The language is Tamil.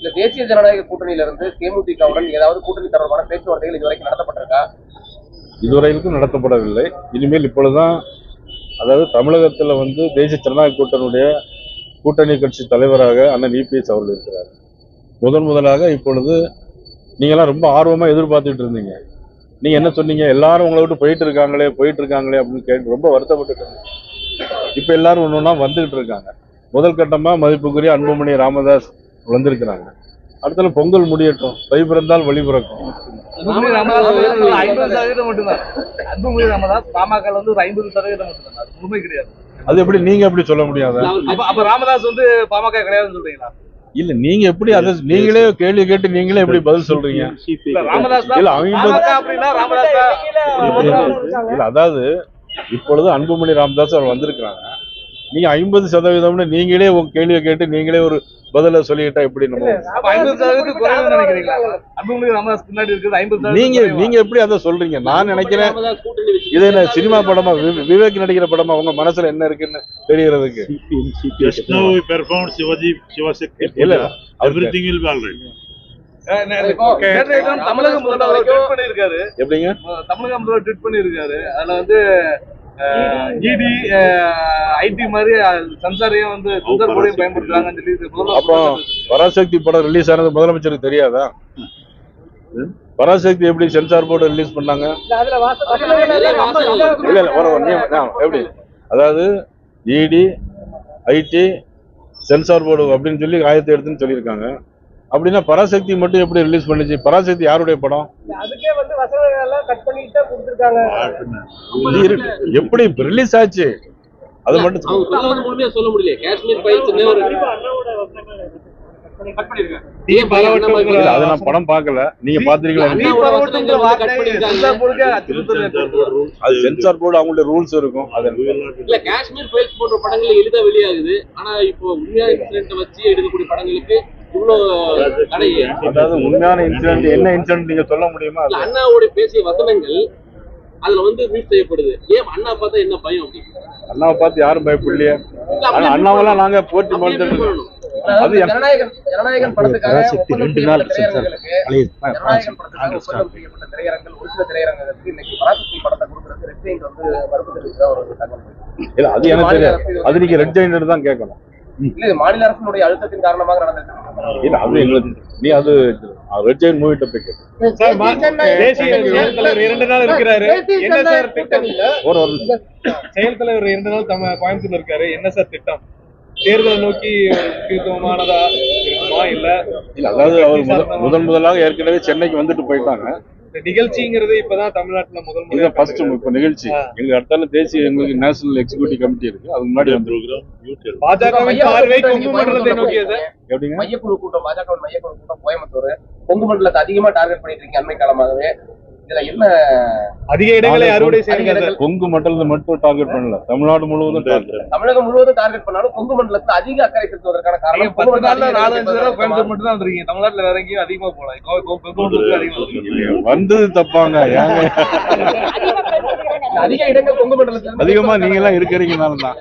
இல்ல தேசிய ஜனநாயக கூட்டணியில இருந்து தேமுதிகவுடன் ஏதாவது கூட்டணி தொடர்பான பேச்சுவார்த்தைகள் இதுவரைக்கும் நடத்தப்பட்டிருக்கா? இதுவரையிலும் நடத்தப்படவில்லை. இனிமேல் இப்பொழுதுதான் அதாவது தமிழகத்தில் வந்து தேசிய ஜனநாயக கூட்டணியுடைய கூட்டணி கட்சி தலைவராக அண்ணன் இபிஎஸ் அவர்கள் இருக்கிறார். முதன் முதலாக இப்பொழுது நீங்களாம் ரொம்ப ஆர்வமாக எதிர்பார்த்துட்டு இருந்தீங்க. நீங்க என்ன சொன்னீங்க? எல்லாரும் உங்களை விட்டு போயிட்டு இருக்காங்களே போயிட்டு இருக்காங்களே அப்படின்னு கேட்டு ரொம்ப வருத்தப்பட்டு இப்போ எல்லாரும் ஒன்று ஒன்றா வந்துகிட்டு இருக்காங்க. முதல் கட்டமாக மதிப்புக்குரிய அன்புமணி ராமதாஸ் வந்திருக்கிறாங்க அடுத்தது பொங்கல் முடியட்டும் தை பிறந்தால் வழி பிறக்கும் அது எப்படி நீங்க எப்படி சொல்ல முடியாத அப்ப ராமதாஸ் வந்து பாமக கிடையாதுன்னு சொல்றீங்களா இல்ல நீங்க எப்படி அதை நீங்களே கேள்வி கேட்டு நீங்களே எப்படி பதில் சொல்றீங்க இல்ல தான் இல்ல அதாவது இப்பொழுது அன்புமணி ராமதாஸ் அவர் வந்திருக்கிறாங்க நீங்க ஐம்பது சதவீதம்னு நீங்களே உங்க கேள்வியை கேட்டு நீங்களே ஒரு பதில சொல்லிக்கிட்டா எப்படி நம்ம நீங்க? நீங்க எப்படி அதை சொல்றீங்க? நான் நினைக்கிறேன் இது என்ன சினிமா படமா? விவேக் நடிக்கிற படமா? உங்க மனசுல என்ன இருக்குன்னு தெரியறதுக்கு இல்ல. அஹ் நே- நேற்றைய தினம் தமிழக முதல்வர் ட்வீட் பண்ணியிருக்காரு. எப்படிங்க? தமிழக முதல்வர் ட்வீட் பண்ணியிருக்காரு. அதுல வந்து இடி ஐடி மாதிரி அஹ், சென்சாரையும் வந்து சென்சார் போர்டையும் பயன்படுத்துறாங்கன்னு சொல்லி அப்புறம் பராசக்தி படம் ரிலீஸ் ஆனது முதலமைச்சருக்கு தெரியாதா? பராசக்தி எப்படி சென்சார் போர்டு ரிலீஸ் பண்ணாங்க? இல்ல இல்ல வர எப்படி? அதாவது இடி ஐடி சென்சார் போர்டு அப்படின்னு சொல்லி ஆயத்தை எடுத்துன்னு சொல்லியிருக்காங்க. அப்படின்னா பராசக்தி மட்டும் எப்படி ரிலீஸ் பண்ணுச்சு? பராசக்தி யாருடைய படம். எப்படி ரிலீஸ் ஆச்சு? அது மட்டும் அவங்க சொல்ல. முடியல. காஷ்மீர் அதை. நான் படம் பார்க்கல. நீங்க பாத்திருக்கீங்களா. அது சென்சார் போர்டு அவங்களுடைய ரூல்ஸ் இருக்கும். அது இல்ல காஷ்மீர் ஃபைல்ஸ் போன்ற படங்கள் எளிதா வெளியாகுது. ஆனா இப்போ இன்சிடென்ட் வச்சு எடுக்கக்கூடிய படங்களுக்கு அதாவது உண்மையான இன்சிடென்ட் என்ன இன்சிடென்ட் நீங்க சொல்ல முடியுமா? அண்ணாவோட பேசிய வசனங்கள் அதுல வந்து மியூட் செய்யப்படுது. ஏன் அண்ணா பார்த்தா என்ன பயம் அப்படி? அண்ணாவை பார்த்து யாரும் பயப்படலையே. அண்ணாவெல்லாம் நாங்க போட்டி பண்ணணும். அது ஜனநாயகன் ஜனநாயகன் படத்துக்காக ரெண்டு நாள் ஜனநாயகன் படத்துக்காக ஒரு சில இன்னைக்கு பராசக்தி படத்தை கொடுக்கறது ரெட் ஜெயிண்ட் வந்து மறுப்பு தெரிவிச்சதா ஒரு தகவல் இல்ல அது எனக்கு தெரியாது. அது நீங்க ரெட் ஜெயின்ட் தான் கேட்கணும். இல்ல மாநில அரசினுடைய அழுத்தத்தின் காரணமாக நடந்திருக்கு இல்ல அது எங்களுக்கு நீ அது ரெட் ஜெயின் மூவி இரண்டு நாள் இருக்கிறாரு. என்ன சார் திட்டம்? ஒரு. செயல் தலைவர் இரண்டு நாள் தம கோயம்புத்தூர்ல இருக்காரு. என்ன சார் திட்டம்? தேர்தல் நோக்கி முக்கியத்துவமானதா இருக்குமா இல்ல? இல்ல அதாவது அவர் முத- முதன் முதலாக ஏற்கனவே சென்னைக்கு வந்துட்டு போயிட்டாங்க. நிகழ்ச்சிங்கிறது இப்பதான் தமிழ்நாட்டுல முதல் இதுதான் ஃபர்ஸ்ட் இப்ப நிகழ்ச்சி. எங்க அடுத்தால தேசிய எங்களுக்கு நேஷனல் எக்ஸிகூட்டிவ் கமிட்டி இருக்கு. அது முன்னாடி வந்து Program, you tell. பாஜகவின் பார்வை கொங்கு மண்டலத்தை நோக்கியது. எப்படிங்க? மையக்குழு கூட்டம் பாஜக மையக்குழு கூட்டம் கோயம்புத்தூர். கொங்கு மண்டலத்தை அதிகமா டார்கெட் பண்ணிட்டு இருக்கீங்க அண்மை காலமாகவே. இதுல என்ன அதிக இடங்களை அறுவடை சார் கொங்கு மண்டலத்தை மட்டும் டார்கெட் பண்ணல தமிழ்நாடு முழுவதும். தமிழகம் முழுவதும் டார்கெட் பண்ணாலும் கொங்கு மண்டலத்துல அதிக அக்கறை செலுத்துவதற்கான காரணம் பத்து நாள்ல நாலு அஞ்சு தடவை கோயம்புத்தூர் மட்டும் தான் வந்துருக்கீங்க தமிழ்நாட்டுல வேற எங்கேயும் அதிகமா போல வந்தது தப்பாங்க ஏங்க அதிக இடங்கள் கொங்கு மண்டலத்துல அதிகமா நீங்க எல்லாம் இருக்கிறீங்கனால தான்